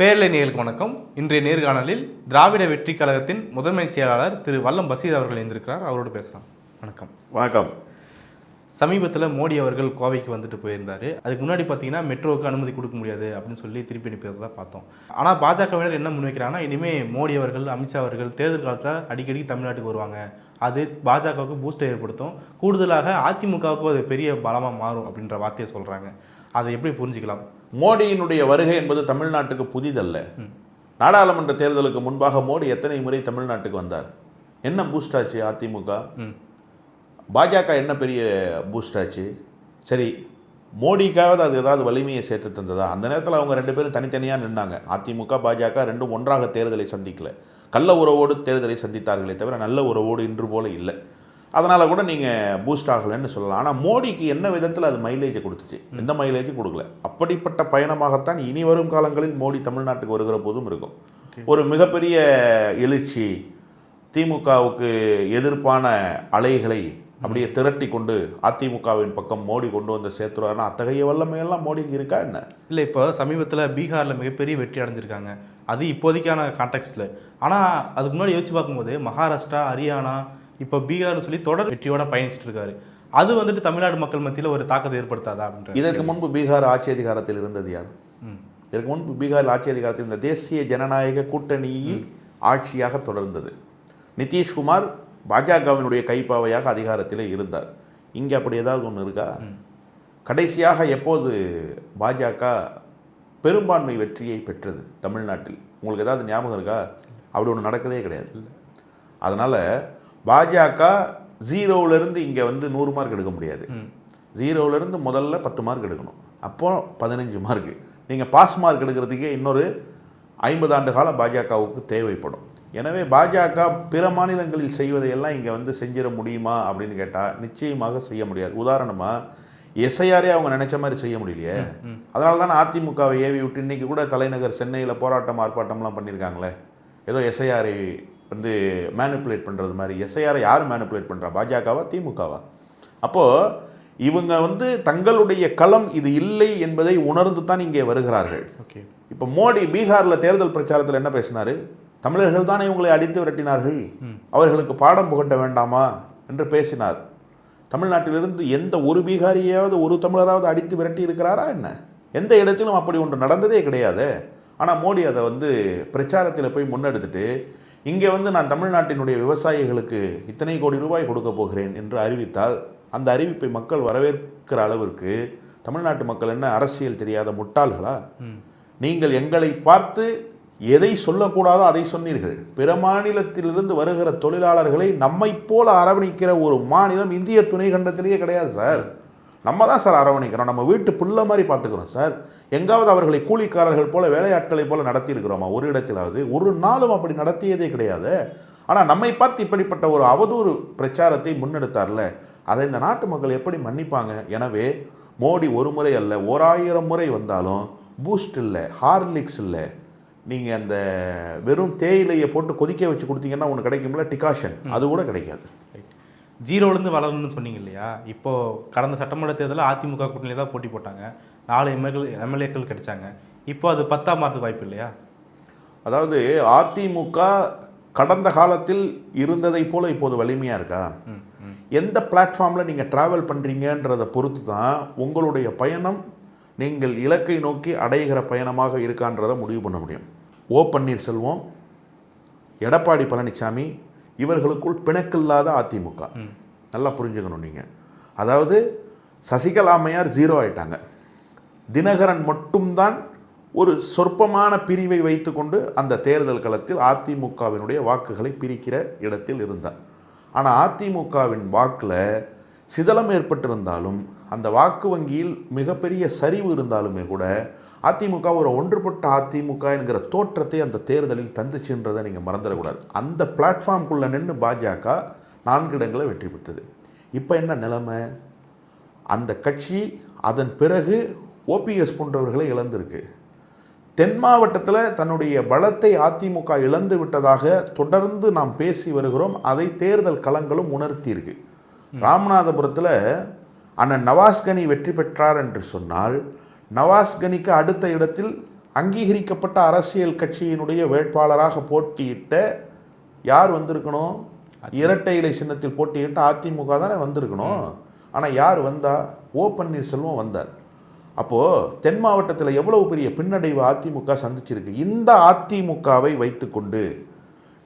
பேரலை நேயர்களுக்கு வணக்கம். இன்றைய நேர்காணலில் திராவிட வெற்றி கழகத்தின் முதன்மை செயலாளர் திரு வல்லம் பசீர் அவர்கள் இருந்திருக்கிறார் அவரோடு பேசலாம். வணக்கம். வணக்கம். சமீபத்தில் மோடி அவர்கள் கோவைக்கு வந்துட்டு போயிருந்தாரு. அதுக்கு முன்னாடி பார்த்தீங்கன்னா மெட்ரோவுக்கு அனுமதி கொடுக்க முடியாது அப்படின்னு சொல்லி திருப்பி அனுப்பியதை பார்த்தோம். ஆனால் பாஜகவினர் என்ன முன்வைக்கிறாங்கன்னா இனிமேல் மோடி அவர்கள் அமித்ஷா அவர்கள் தேர்தல் காலத்தில் அடிக்கடி தமிழ்நாட்டுக்கு வருவாங்க. அது பாஜகவுக்கு பூஸ்டை ஏற்படுத்தும். கூடுதலாக அதிமுகவுக்கும் அது பெரிய பலமாக மாறும் அப்படின்ற வார்த்தையை சொல்கிறாங்க அதை எப்படி புரிஞ்சுக்கலாம்? மோடியினுடைய வருகை என்பது தமிழ்நாட்டுக்கு புதிதல்ல. நாடாளுமன்ற தேர்தலுக்கு முன்பாக மோடி எத்தனை முறை தமிழ்நாட்டுக்கு வந்தார்? என்ன பூஸ்ட் ஆச்சு அதிமுக? பாஜக என்ன பெரிய பூஸ்ட் ஆச்சு? சரி மோடிக்காவது அது ஏதாவது வலிமையை சேர்த்து தந்ததா? அந்த நேரத்தில் அவங்க ரெண்டு பேரும் தனித்தனியாக நின்னாங்க. அதிமுக பாஜக ரெண்டும் ஒன்றாக தேர்தலை சந்திக்கல. கள்ள உறவோடு தேர்தலை சந்தித்தார்களே தவிர நல்ல உறவோடு இன்று போல இல்லை. அதனால் கூட நீங்கள் பூஸ்ட் ஆகலைன்னு சொல்லலாம். ஆனால் மோடிக்கு என்ன விதத்தில் அது மைலேஜை கொடுத்துச்சு? எந்த மைலேஜும் கொடுக்கல. அப்படிப்பட்ட பயணமாகத்தான் இனி வரும் காலங்களில் மோடி தமிழ்நாட்டுக்கு வருகிற போதும் இருக்கும். ஒரு மிகப்பெரிய எழுச்சி திமுகவுக்கு எதிர்ப்பான அலைகளை அப்படியே திரட்டி கொண்டு அதிமுகவின் பக்கம் மோடி கொண்டு வந்து சேர்த்துருவாருன்னா அத்தகைய வல்லமையெல்லாம் மோடிக்கு இருக்கா என்ன? இல்லை இப்போ சமீபத்தில் பீகாரில் மிகப்பெரிய வெற்றி அடைஞ்சிருக்காங்க. அது இப்போதைக்கான கான்டெக்ஸ்டில் ஆனால் அதுக்கு முன்னாடி யோசிச்சு பார்க்கும்போது மகாராஷ்டிரா ஹரியானா இப்போ பீகார்னு சொல்லி தொடர் வெற்றியோட பயணிச்சிட்டு இருக்காரு அது வந்துட்டு தமிழ்நாடு மக்கள் மத்தியில் ஒரு தாக்கத்தை ஏற்படுத்தாதா அப்படின்ற இதற்கு முன்பு பீகார் ஆட்சி அதிகாரத்தில் இருந்தது யார்? இதற்கு முன்பு பீகார் ஆட்சி அதிகாரத்தில் இருந்த தேசிய ஜனநாயக கூட்டணி ஆட்சியாக தொடர்ந்தது. நிதிஷ்குமார் பாஜகவினுடைய கைப்பாவையாக அதிகாரத்திலே இருந்தார். இங்கே அப்படி ஏதாவது ஒன்று இருக்கா? கடைசியாக எப்போது பாஜக பெரும்பான்மை வெற்றியை பெற்றது தமிழ்நாட்டில்? உங்களுக்கு ஏதாவது ஞாபகம் இருக்கா? அப்படி ஒன்று நடக்கவே கிடையாது. அதனால் பாஜக ஜீரோவிலேருந்து இங்கே வந்து நூறு மார்க் எடுக்க முடியாது. ஜீரோவிலேருந்து முதல்ல பத்து மார்க் எடுக்கணும். அப்போ பதினஞ்சு மார்க் நீங்கள் பாஸ் மார்க் எடுக்கிறதுக்கே இன்னொரு ஐம்பது ஆண்டு காலம் பாஜகவுக்கு தேவைப்படும். எனவே பாஜக பிற மாநிலங்களில் செய்வதையெல்லாம் இங்கே வந்து செஞ்சிட முடியுமா அப்படின்னு கேட்டால் நிச்சயமாக செய்ய முடியாது. உதாரணமாக எஸ்ஐஆரே அவங்க நினைச்ச மாதிரி செய்ய முடியலையே. அதனால தான் அதிமுகவை ஏவி விட்டு இன்னைக்கு கூட தலைநகர் சென்னையில் போராட்டம் ஆர்ப்பாட்டம்லாம் பண்ணியிருக்காங்களே ஏதோ எஸ்ஐஆரை வந்து மேனிப்புலேட் பண்ணுறது மாதிரி எஸ்ஐஆரை யார் மேனிப்புலேட் பண்ணுறா பாஜகவா திமுகவா? அப்போது இவங்க வந்து தங்களுடைய களம் இது இல்லை என்பதை உணர்ந்து தான் இங்கே வருகிறார்கள். ஓகே. இப்போ மோடி பீகாரில் தேர்தல் பிரச்சாரத்தில் என்ன பேசினார்? தமிழர்கள் தானே இவங்களை அடித்து விரட்டினார்கள். அவர்களுக்கு பாடம் புகட்ட வேண்டாமா? என்று பேசினார். தமிழ்நாட்டிலிருந்து எந்த ஒரு பீகாரியையாவது ஒரு தமிழராவது அடித்து விரட்டி இருக்கிறாரா என்ன? எந்த இடத்திலும் அப்படி ஒன்று நடந்ததே கிடையாது. ஆனால் மோடி அதை வந்து பிரச்சாரத்தில் போய் முன்னெடுத்துட்டு இங்கே வந்து நான் தமிழ்நாட்டினுடைய விவசாயிகளுக்கு இத்தனை கோடி ரூபாய் கொடுக்க போகிறேன் என்று அறிவித்தால் அந்த அறிவிப்பை மக்கள் வரவேற்கிற அளவிற்கு தமிழ்நாட்டு மக்கள் என்ன அரசியல் தெரியாத முட்டாள்களா? நீங்கள் எங்களை பார்த்து எதை சொல்லக்கூடாதோ அதை சொன்னீர்கள். பிற மாநிலத்திலிருந்து வருகிற தொழிலாளர்களை நம்மைப் போல அரவணைக்கிற ஒரு மாநிலம் இந்திய துணை கண்டத்திலேயே கிடையாது சார். நம்ம தான் சார் அரவணைக்கிறோம். நம்ம வீட்டு புள்ள மாதிரி பார்த்துக்கிறோம் சார். எங்காவது அவர்களை கூலிக்காரர்கள் போல வேலையாட்களை போல நடத்தியிருக்கிறோமா? ஒரு இடத்திலாவது. ஒரு நாளும் அப்படி நடத்தியதே கிடையாது. ஆனால் நம்மை பார்த்து இப்படிப்பட்ட ஒரு அவதூறு பிரச்சாரத்தை முன்னெடுத்தார்ல அதை இந்த நாட்டு மக்கள் எப்படி மன்னிப்பாங்க? எனவே மோடி ஒரு முறை அல்ல ஓராயிரம் முறை வந்தாலும் பூஸ்ட் இல்லை ஹார்லிக்ஸ் இல்லை. நீங்கள் அந்த வெறும் தேயிலையை போட்டு கொதிக்க வச்சு கொடுத்தீங்கன்னா ஒன்று கிடைக்கும்ல டிகாஷன். அது கூட கிடைக்காது. ஜீரோலேருந்து வளரணும்னு சொன்னீங்க இல்லையா? இப்போ கடந்த சட்டமன்ற தேர்தலில் அதிமுக கூட்டணியில் தான் போட்டி போட்டாங்க. நாலு எம்எல்ஏ எம்எல்ஏக்கள் கிடைச்சாங்க. இப்போ அது பத்தா மாறதுக்கு வாய்ப்பு இல்லையா? அதாவது அதிமுக கடந்த காலத்தில் இருந்ததை போல இப்போது வலிமையாக இருக்கா? எந்த பிளாட்ஃபார்மில் நீங்கள் ட்ராவல் பண்ணுறீங்கன்றதை பொறுத்து தான் உங்களுடைய பயணம் நீங்கள் இலக்கை நோக்கி அடைகிற பயணமாக இருக்கான்றதை முடிவு பண்ண முடியும். ஓ பன்னீர்செல்வம் எடப்பாடி பழனிசாமி இவர்களுக்குள் பிணக்கில்லாத அதிமுக. நல்லா புரிஞ்சுக்கணும் நீங்கள் அதாவது சசிகலா அம்மையார் ஜீரோ ஆயிட்டாங்க. தினகரன் மட்டும்தான் ஒரு சொற்பமான பிரிவை வைத்துக்கொண்டு அந்த தேர்தல் களத்தில் அதிமுகவினுடைய வாக்குகளை பிரிக்கிற இடத்தில் இருந்தார். ஆனால் அதிமுகவின் வாக்கில் சிதலம் ஏற்பட்டிருந்தாலும் அந்த வாக்கு வங்கியில் மிகப்பெரிய சரிவு இருந்தாலுமே கூட அதிமுக ஒரு ஒன்றுபட்ட அதிமுக என்கிற தோற்றத்தை அந்த தேர்தலில் தந்துச்சுன்றதை நீங்கள் மறந்துடக்கூடாது. அந்த பிளாட்ஃபார்ம்குள்ளே நின்று பாஜக நான்கு இடங்களை வெற்றி பெற்றது. இப்போ என்ன நிலைமை? அந்த கட்சி அதன் பிறகு ஓபிஎஸ் போன்றவர்களை இழந்திருக்கு. தென் மாவட்டத்தில் தன்னுடைய பலத்தை அதிமுக இழந்து விட்டதாக தொடர்ந்து நாம் பேசி வருகிறோம். அதை தேர்தல் களங்களும் உணர்த்தியிருக்கு. ராமநாதபுரத்தில் அண்ணன் நவாஸ்கனி வெற்றி பெற்றார் என்று சொன்னால் நவாஸ்கனிக்கு அடுத்த இடத்தில் அங்கீகரிக்கப்பட்ட அரசியல் கட்சியினுடைய வேட்பாளராக போட்டியிட்ட யார் வந்திருக்கணும்? இரட்டை இலை சின்னத்தில் போட்டியிட்ட அதிமுக தானே வந்திருக்கணும். ஆனால் யார் வந்தா? ஓ பன்னீர்செல்வம் வந்தார். அப்போது தென் மாவட்டத்தில் எவ்வளவு பெரிய பின்னடைவு அதிமுக சந்திச்சிருக்கு? இந்த அதிமுகவை வைத்துக்கொண்டு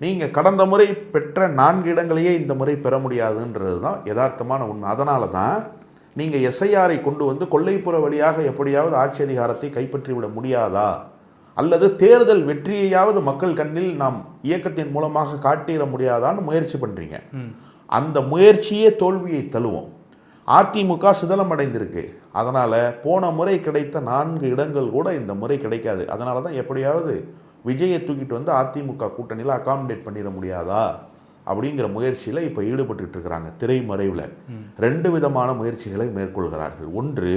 நீங்கள் கடந்த முறை பெற்ற நான்கு இடங்களையே இந்த முறை பெற முடியாதுன்றது தான் யதார்த்தமான உண்மை. அதனால தான் நீங்கள் எஸ்ஐஆரை கொண்டு வந்து கொல்லைப்புற வழியாக எப்படியாவது ஆட்சி அதிகாரத்தை கைப்பற்றி விட முடியாதா? அல்லது தேர்தல் வெற்றியையாவது மக்கள் கண்ணில் நாம் இயக்கத்தின் மூலமாக காட்டிட முடியாதான்னு முயற்சி பண்ணுறீங்க அந்த முயற்சியே தோல்வியை தழுவும். அதிமுக சிதலம் அடைந்திருக்கு அதனால் போன முறை கிடைத்த நான்கு இடங்கள் கூட இந்த முறை கிடைக்காது. அதனால தான் எப்படியாவது விஜயை தூக்கிட்டு வந்து அதிமுக கூட்டணியில் அகாமடேட் பண்ணிட முடியாதா? அப்படிங்கிற முயற்சியில் இப்போ ஈடுபட்டுட்டு இருக்கிறாங்க திரைமறைவில். ரெண்டு விதமான முயற்சிகளை மேற்கொள்கிறார்கள். ஒன்று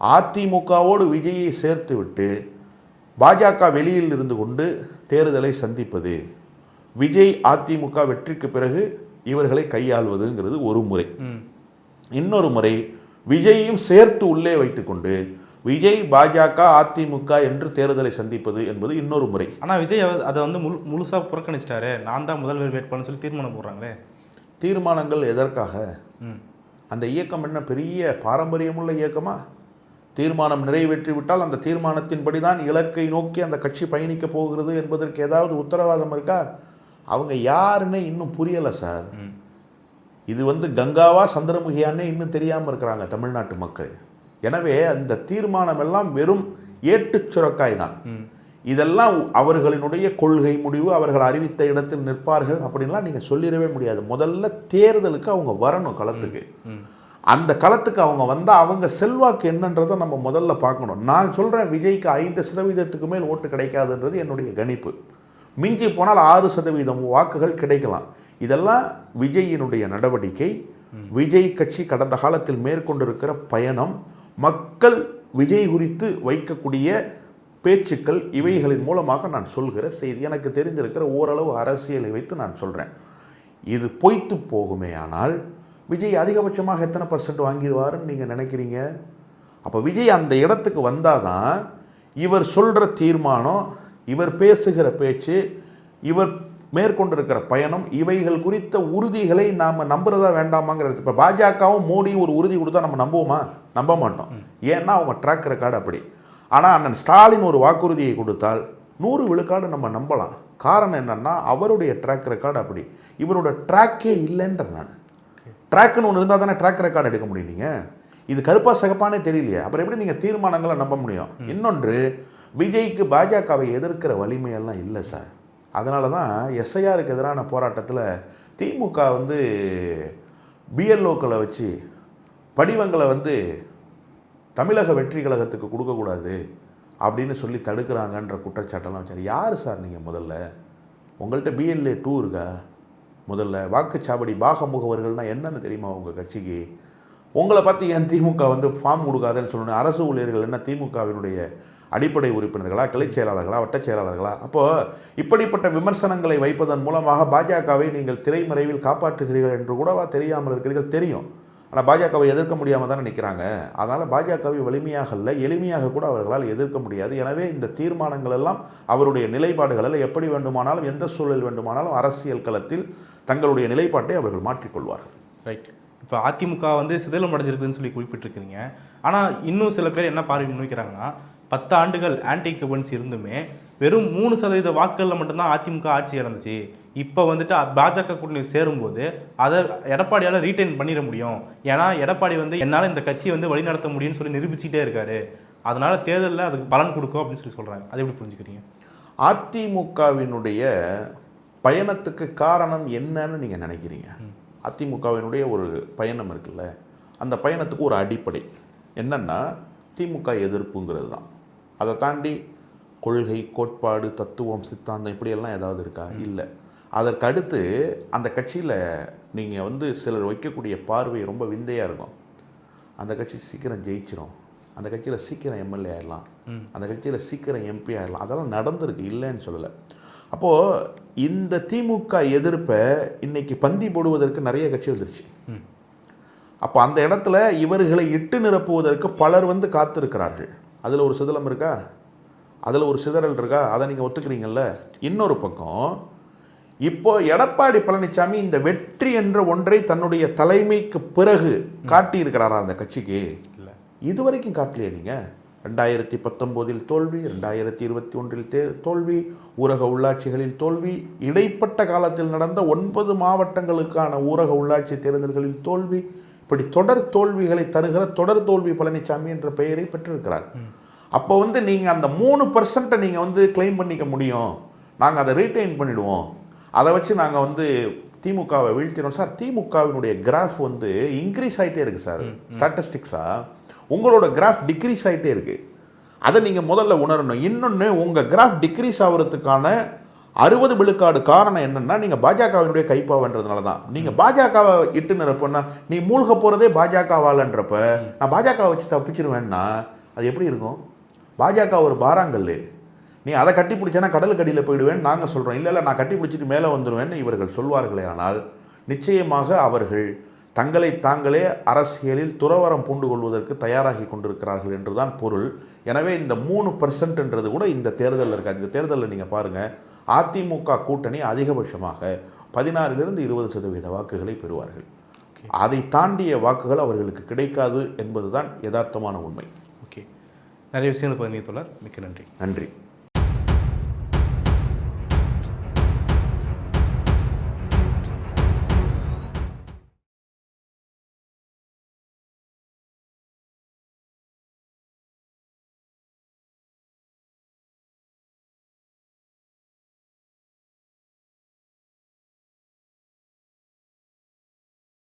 அதிமுகவோடு விஜயை சேர்த்து விட்டு பாஜக வெளியில் இருந்து கொண்டு தேர்தலை சந்திப்பது. விஜய் அதிமுக வெற்றிக்கு பிறகு இவர்களை கையாள்வதுங்கிறது ஒரு முறை. இன்னொரு முறை விஜயையும் சேர்த்து உள்ளே வைத்துக்கொண்டு விஜய் பாஜக அதிமுக என்று தேர்தலை சந்திப்பது என்பது இன்னொரு முறை. ஆனால் விஜய் அதை வந்து முழு முழுசாக புறக்கணிச்சிட்டாரு. நான் தான் முதல்வர் வேட்பாளர்னு சொல்லி தீர்மானம் போடுறாங்களே. தீர்மானங்கள் எதற்காக? ம். அந்த இயக்கம் என்ன பெரிய பாரம்பரியமுள்ள இயக்கமா? தீர்மானம் நிறைவேற்றி விட்டால் அந்த தீர்மானத்தின்படி தான் இலக்கை நோக்கி அந்த கட்சி பயணிக்க போகிறது என்பதற்கு ஏதாவது உத்தரவாதம் இருக்கா? அவங்க யாருன்னே இன்னும் புரியலை சார். இது வந்து கங்காவா சந்திரமுகியான்னே இன்னும் தெரியாமல் இருக்கிறாங்க தமிழ்நாட்டு மக்கள். எனவே அந்த தீர்மானம் எல்லாம் வெறும் ஏட்டுச் சுரக்காய் தான் இதெல்லாம் அவர்களினுடைய கொள்கை முடிவு அவர்கள் அறிவித்த இடத்தில் நிற்பார்கள் அப்படின்லாம் நீங்கள் சொல்லிடவே முடியாது. முதல்ல தேர்தலுக்கு அவங்க வரணும் களத்துக்கு. அந்த களத்துக்கு அவங்க வந்தால் அவங்க செல்வாக்கு என்னன்றதை நம்ம முதல்ல பார்க்கணும். நான் சொல்கிறேன் விஜய்க்கு ஐந்து சதவீதத்துக்கு மேல் ஓட்டு கிடைக்காதுன்றது என்னுடைய கணிப்பு. மிஞ்சி போனால் ஆறு சதவீதம் வாக்குகள் கிடைக்கலாம். இதெல்லாம் விஜயினுடைய நடவடிக்கை. விஜய் கட்சி கடந்த காலத்தில் மேற்கொண்டிருக்கிற பயணம். மக்கள் விஜய் குறித்து வைக்கக்கூடிய பேச்சுக்கள் இவைகளின் மூலமாக நான் சொல்கிற செய்தி. எனக்கு தெரிந்திருக்கிற ஓரளவு அரசியலை வைத்து நான் சொல்கிறேன் இது பொய்த்து போகுமே ஆனால் விஜய் அதிகபட்சமாக எத்தனை பர்சன்ட் வாங்கிடுவாருன்னு நீங்கள் நினைக்கிறீங்க? அப்போ விஜய் அந்த இடத்துக்கு வந்தால் தான் இவர் சொல்கிற தீர்மானம் இவர் பேசுகிற பேச்சு இவர் மேற்கொண்டிருக்கிற பயணம் இவைகள் குறித்த உறுதிகளை நாம் நம்புறதா வேண்டாமாங்கிறது. இப்போ பாஜகவும் மோடியும் ஒரு உறுதி கொடுத்தா நம்ம நம்புவோமா? நம்ப மாட்டோம். ஏன்னா அவங்க ட்ராக் ரெக்கார்டு அப்படி. ஆனால் அண்ணன் ஸ்டாலின் ஒரு வாக்குறுதியை கொடுத்தால் நூறு விழுக்காடு நம்ம நம்பலாம். காரணம் என்னன்னா அவருடைய ட்ராக் ரெக்கார்டு அப்படி. இவரோட ட்ராக்கே இல்லைன்ற நான். ட்ராக்குன்னு ஒன்று இருந்தால் தானே ட்ராக் ரெக்கார்டு எடுக்க முடியும் நீங்கள் இது கருப்பா சகப்பானே தெரியலையே. அப்புறம் எப்படி நீங்கள் தீர்மானங்களை நம்ப முடியும்? இன்னொன்று விஜய்க்கு பாஜகவை எதிர்க்கிற வலிமையெல்லாம் இல்லை சார் அதனால தான் எஸ்ஐஆருக்கு எதிரான போராட்டத்தில் திமுக வந்து பிஎல்ஓக்களை வச்சு படிவங்களை வந்து தமிழக வெற்றி கழகத்துக்கு கொடுக்கக்கூடாது அப்படின்னு சொல்லி தடுக்கிறாங்கன்ற குற்றச்சாட்டெல்லாம் வச்சார். யார் சார் நீங்கள் முதல்ல? உங்கள்கிட்ட பிஎல்ஏ டூ இருக்கா? முதல்ல வாக்குச்சாவடி பாக முகவர்கள்னால் என்னென்னு தெரியுமா உங்கள் கட்சிக்கு? உங்களை பற்றி ஏன் திமுக வந்து ஃபார்ம் கொடுக்காதுன்னு சொல்லணும்? அரசு ஊழியர்கள் என்ன திமுகவினுடைய அடிப்படை உறுப்பினர்களா கிளைச் செயலாளர்களா வட்டச் செயலாளர்களா? அப்போது இப்படிப்பட்ட விமர்சனங்களை வைப்பதன் மூலமாக பாஜகவை நீங்கள் திரைமறைவில் காப்பாற்றுகிறீர்கள் என்று கூடவா தெரியாமல் இருக்கிறீர்கள்? தெரியும். ஆனால் பாஜகவை எதிர்க்க முடியாமல் தானே நிற்கிறாங்க அதனால் பாஜகவை வலிமையாக எளிமையாக கூட அவர்களால் எதிர்க்க முடியாது. எனவே இந்த தீர்மானங்கள் எல்லாம் அவருடைய நிலைப்பாடுகளில் எப்படி வேண்டுமானாலும் எந்த சூழல் வேண்டுமானாலும் அரசியல் களத்தில் தங்களுடைய நிலைப்பாட்டை அவர்கள் மாற்றிக்கொள்வார்கள். ரைட் இப்போ அதிமுக வந்து சிதிலம் அடைஞ்சிருக்குதுன்னு சொல்லி குறிப்பிட்டிருக்கிறீங்க. ஆனால் இன்னும் சில பேர் என்ன பார்வை முன்வைக்கிறாங்கன்னா பத்து ஆண்டுகள் ஆன்டி கவர்னன்ஸ் இருந்துமே வெறும் மூணு சதவீத வாக்குகளில் மட்டும்தான் அதிமுக ஆட்சி இறந்துச்சு இப்போ வந்துட்டு பாஜக கூட்டணி சேரும்போது அதை எடப்பாடியால் ரீட்டைன் பண்ணிட முடியும். ஏன்னா எடப்பாடி வந்து என்னால் இந்த கட்சியை வந்து வழிநடத்த முடியும்னு சொல்லி நிரூபிச்சுட்டே இருக்காரு. அதனால தேர்தலில் அதுக்கு பலன் கொடுக்கும் அப்படின்னு சொல்லி சொல்கிறாங்க அதை எப்படி புரிஞ்சுக்கிறீங்க? அதிமுகவினுடைய பயணத்துக்கு காரணம் என்னன்னு நீங்கள் நினைக்கிறீங்க? அதிமுகவினுடைய ஒரு பயணம் இருக்குல்ல? அந்த பயணத்துக்கு ஒரு அடிப்படை. என்னன்னா திமுக எதிர்ப்புங்கிறது தான். அதை தாண்டி கொள்கை கோட்பாடு தத்துவம் சித்தாந்தம் இப்படியெல்லாம் ஏதாவது இருக்கா? இல்லை. அதற்கு அடுத்து அந்த கட்சியில் நீங்கள் வந்து சிலர் வைக்கக்கூடிய பார்வை ரொம்ப விந்தையாக இருக்கும். அந்த கட்சி சீக்கிரம் ஜெயிச்சிரும். அந்த கட்சியில் சீக்கிரம் எம்எல்ஏ ஆயிடலாம். அந்த கட்சியில் சீக்கிரம் எம்பி ஆயிடலாம். அதெல்லாம் நடந்திருக்கு இல்லைன்னு சொல்லலை. அப்போது இந்த திமுக எதிர்ப்பை இன்னைக்கு பந்தி போடுவதற்கு நிறைய கட்சி வந்துருச்சு. அப்போ அந்த இடத்துல இவர்களை இட்டு நிரப்புவதற்கு பலர் வந்து காத்திருக்கிறார்கள். அதில் ஒரு சிதலம் இருக்கா? அதில் ஒரு சிதறல் இருக்கா? அதை நீங்கள் ஒத்துக்கிறீங்கல்ல? இன்னொரு பக்கம் இப்போ எடப்பாடி பழனிசாமி இந்த வெற்றி என்ற ஒன்றை தன்னுடைய தலைமைக்கு பிறகு காட்டியிருக்கிறாரா அந்த கட்சிக்கு? இல்லை. இதுவரைக்கும் காட்டலையே நீங்கள் ரெண்டாயிரத்தி பத்தொம்போதில் தோல்வி ரெண்டாயிரத்தி இருபத்தி ஒன்றில் தே தோல்வி ஊரக உள்ளாட்சிகளில் தோல்வி இடைப்பட்ட காலத்தில் நடந்த ஒன்பது மாவட்டங்களுக்கான ஊரக உள்ளாட்சி தேர்தல்களில் தோல்வி இப்படி தொடர் தோல்விகளை தருகிற தொடர் தோல்வி பழனிசாமி என்ற பெயரை பெற்றிருக்கிறார். அப்போ வந்து நீங்கள் அந்த மூணு பர்சன்ட்டை நீங்கள் வந்து கிளைம் பண்ணிக்க முடியும். நாங்கள் அதை ரீட்டைன் பண்ணிடுவோம். அதை வச்சு நாங்கள் வந்து திமுகவை வீழ்த்தினோம். சார் திமுகவினுடைய கிராஃப் வந்து இன்க்ரீஸ் ஆகிட்டே இருக்குது சார். ஸ்டாட்டிஸ்டிக்ஸாக உங்களோட கிராஃப் டிக்ரீஸ் ஆகிட்டே இருக்குது அதை நீங்கள் முதல்ல உணரணும். இன்னொன்று உங்கள் கிராஃப் டிக்ரீஸ் ஆகிறதுக்கான அறுபது விழுக்காடு காரணம் என்னன்னா நீங்கள் பாஜகவினுடைய கைப்பாவன்றதுனால தான். நீங்கள் பாஜகவை இட்டு நிரப்போன்னா நீ மூழ்க போகிறதே பாஜகவாலன்றப்ப நான் பாஜகவை வச்சு தப்பிச்சிருவேன்னா அது எப்படி இருக்கும்? பாஜக ஒரு பாராங்கல்லு நீ அதை கட்டி பிடிச்சனா கடலுக்கு அடியில் போயிடுவேன் நாங்கள் சொல்கிறோம் இல்லை இல்லை நான் கட்டி பிடிச்சிட்டு மேலே வந்துடுவேன்னு இவர்கள் சொல்வார்களே ஆனால் நிச்சயமாக அவர்கள் தங்களை தாங்களே அரசியலில் துறவரம் பூண்டு கொள்வதற்கு தயாராகி கொண்டிருக்கிறார்கள் என்றுதான் பொருள். எனவே இந்த மூணு பர்சன்ட்ன்றது கூட இந்த தேர்தலில் இருக்காது இந்த தேர்தலில் நீங்கள் பாருங்கள் அதிமுக கூட்டணி அதிகபட்சமாக பதினாறிலிருந்து இருபது சதவீத வாக்குகளை பெறுவார்கள். அதை தாண்டிய வாக்குகள் அவர்களுக்கு கிடைக்காது என்பதுதான் யதார்த்தமான உண்மை. ஓகே. நிறைய விஷயங்கள் பதிவு மிக்க நன்றி. நன்றி.